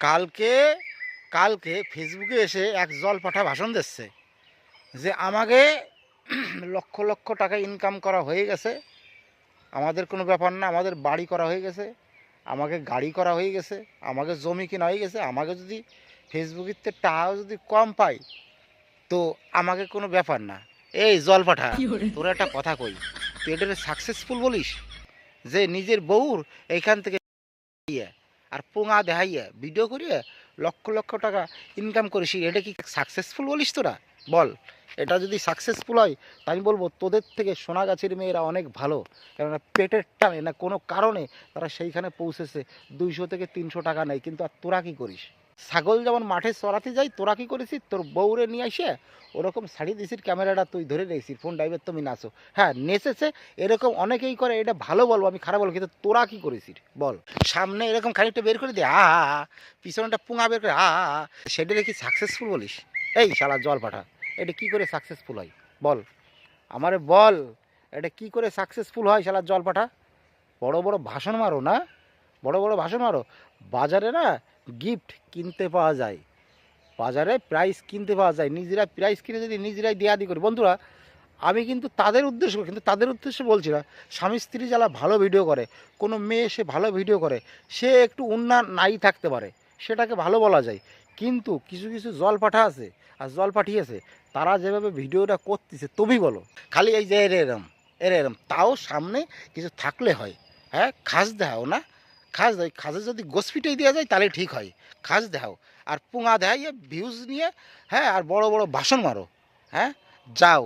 কালকে কালকে ফেসবুকে এসে এক জল পাঠা ভাষণ দিচ্ছে যে আমাকে লক্ষ লক্ষ টাকা ইনকাম করা হয়ে গেছে। আমাদের কোনো ব্যাপার না আমাদের বাড়ি করা হয়ে গেছে আমাকে গাড়ি করা হয়ে গেছে আমাকে জমি কেনা হয়ে গেছে আমাকে যদি ফেসবুকের টাকাও যদি কম পাই তো আমাকে কোনো ব্যাপার না। এই জল পাঠা তোর একটা কথা কই তুই এটা সাকসেসফুল বলিস? যে নিজের বউর এইখান থেকে আর পোঙা দেখাইয়া ভিডিও করিয়ে লক্ষ লক্ষ টাকা ইনকাম করিস এটা কি সাকসেসফুল বলিস তোরা? বল, এটা যদি সাকসেসফুল হয়, তা আমি বলব তোদের থেকে সোনাগাছির মেয়েরা অনেক ভালো। কেননা পেটের টানে না কোনো কারণে তারা সেইখানে পৌঁছেছে। দুইশো থেকে তিনশো টাকা নেয়, কিন্তু আর তোরা কী করিস? ছাগল যেমন মাঠে চড়াতে যাই তোরা কি করেছিস? তোর বউরে নিয়ে আসে ওরকম শাড়ি দিছিস ক্যামেরাটা তুই ধরে রেখেছিস ফোন ড্রাইভার তুমি নাচো। হ্যাঁ নেচেছে এরকম অনেকেই করে এটা ভালো বলব আমি খারাপ বলব কিন্তু তোরা কি করেছিস? বল। সামনে এরকম খানিকটা বের করে দে আ পিছনটা পুঙা বের করে আ, সেটা কি সাকসেসফুল বলিস? এই শালা জল পাঠা এটা কি করে সাকসেসফুল হয়? বল। আমারে বল এটা কি করে সাকসেসফুল হয় শালা জল পাঠা? বড় বড় ভাষণ মারো না? বড় বড় ভাষণ মারো? বাজারে না গিফট কিনতে পাওয়া যায়। বাজারে প্রাইস কিনতে পাওয়া যায়। নিজেরা প্রাইস কিনে যদি নিজেরাই দেয়াদি করি। বন্ধুরা, আমি কিন্তু তাদের উদ্দেশ্য, কিন্তু তাদের উদ্দেশ্যে বলছি না, স্বামী স্ত্রী যারা ভালো ভিডিও করে, কোনো মেয়ে সে ভালো ভিডিও করে, সে একটু উন্নয়ন নাই থাকতে পারে। সেটাকে ভালো বলা যায়। কিন্তু কিছু কিছু জল পাঠা আছে, আর জল পাঠিয়েছে তারা যেভাবে ভিডিওটা করতেছে, তুমি বলো। খালি এই যে এর এরম এর এরম, তাও সামনে কিছু থাকলে হয়। হ্যাঁ খাস দেখাও না। খাস দেয় খাসে যদি গোসপিটাই দেওয়া যায় তাহলে ঠিক হয়। খাস দেখাও। আর পুঙা দেখাইয়ে ভিউজ নিয়ে হ্যাঁ আর বড় বড় বাসন মারো হ্যাঁ যাও।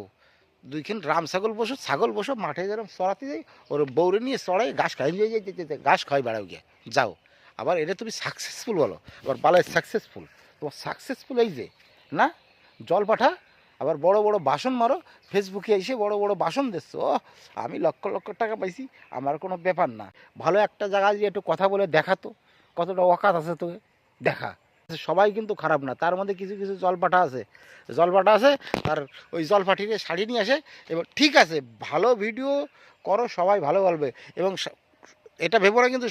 দুইখান রাম ছাগল বসো ছাগল বসো মাঠে যেরকম চড়াতে যাই ওর বৌরে নিয়ে চড়াই ঘাস খাই নিয়ে যাই যাই, ঘাস খাই বেড়াও গিয়ে যাও। আবার এটা তুমি সাকসেসফুল বলো আবার বালায় সাকসেসফুল তোমার সাকসেসফুল এই যে না? জল পাঠা আবার বড় বড় বাসন মারো ফেসবুকে এসে বড় বড় বাসন দিচ্ছ ও আমি লক্ষ লক্ষ টাকা পাইছি, আমার কোনো ব্যাপার না। ভালো একটা জায়গায় যে একটু কথা বলে দেখাতো, কতটা অকাত আছে তোকে? দেখা। সবাই কিন্তু খারাপ না, তার মধ্যে কিছু কিছু জলপাঠা আছে। জলপাঠা আছে, তার ওই জলপাঠিরে শাড়ি নিয়ে আসে এবং ঠিক আছে, ভালো ভিডিও করো, সবাই ভালো বলবে। এবং এটা ভেবো কিন্তু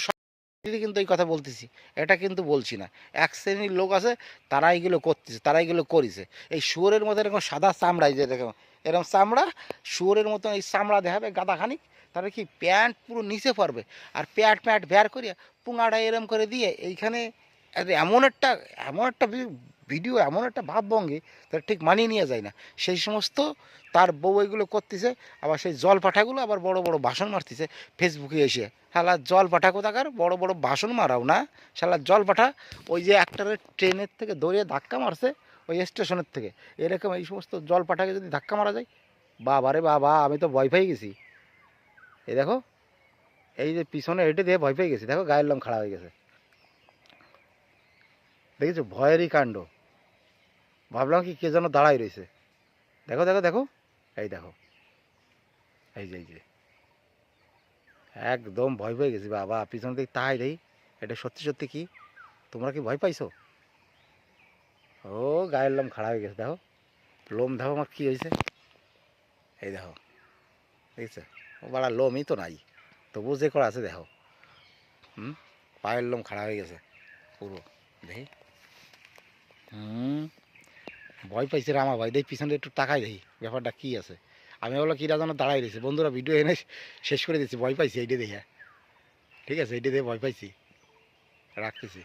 কিন্তু এই কথা বলতেছি, এটা কিন্তু বলছি না। এক শ্রেণির লোক আছে তারা এইগুলো করতেছে তারা এগুলো করেছে। এই শুয়োরের মতো এরকম সাদা চামড়া যে এরকম এরকম চামড়া, শুয়োরের মতো এই চামড়া দেখাবে গাদাখানিক তাহলে কি প্যান্ট পুরো নিচে পড়বে। আর প্যাট প্যাট বের করিয়া পুঙাটা এরম করে দিয়ে এইখানে এমন একটা এমন একটা ভিডিও এমন একটা ভাবভঙ্গি, তার ঠিক মানিয়ে নিয়ে যায় না। সেই সমস্ত তার বউ এগুলো করতেছে, আবার সেই জল পাঠাগুলো আবার বড় বড় বাসন মারতেছে ফেসবুকে এসে। শালা জল পাঠা কোথাকার? বড় বড় বাসন মারাও না? শালা জল পাঠা ওই যে একটা ট্রেনের থেকে দৌড়িয়ে ধাক্কা মারছে ওই স্টেশনের থেকে। এরকম এই সমস্ত জল পাঠাকে যদি ধাক্কা মারা যায়? বাবা রে বাবা, আমি তো ভয় পেয়ে গেছি। এই দেখো, এই যে পিছনে হেঁটে দিয়ে ভয় পেয়ে গেছি। দেখো, গায়ের লোম খাড়া হয়ে গেছে। দেখেছ? ভয়েরই কাণ্ড। ভাবলাম কি, কে যেন দাঁড়াই রয়েছে। দেখো দেখো দেখো। এই দেখো। এই যে এই যে। একদম ভয় পেয়ে গেছি, বাবা। পিছন দিকে তাই দেই এটা সত্যি সত্যি কি? তোমরা কি ভয় পাইছো? ও, গায়ের লোম খাড়া হয়ে গেছে। দেখো। লোম, দেখো আমার কি হয়েছে। এই দেখো। দেখছ? ও বাড়া, লোমই তো নাই। তবু যে করা আছে, দেখো। হুম? পায়ের লোম খাড়া হয়ে গেছে, পুরো। দেখি। হুম? ভয় পাইছে রামা ভাই দেখ পিছনে একটু তাকাই দেখি, ব্যাপারটা কী আছে। আমি বলো কিরা যেন দাঁড়াই রয়েছে। বন্ধুরা ভিডিও এনে শেষ করে দিচ্ছি, ভয় পাইছি, এইটা দেখে। ঠিক আছে, এইটা দেখে ভয় পাইছি। রাখতেছি।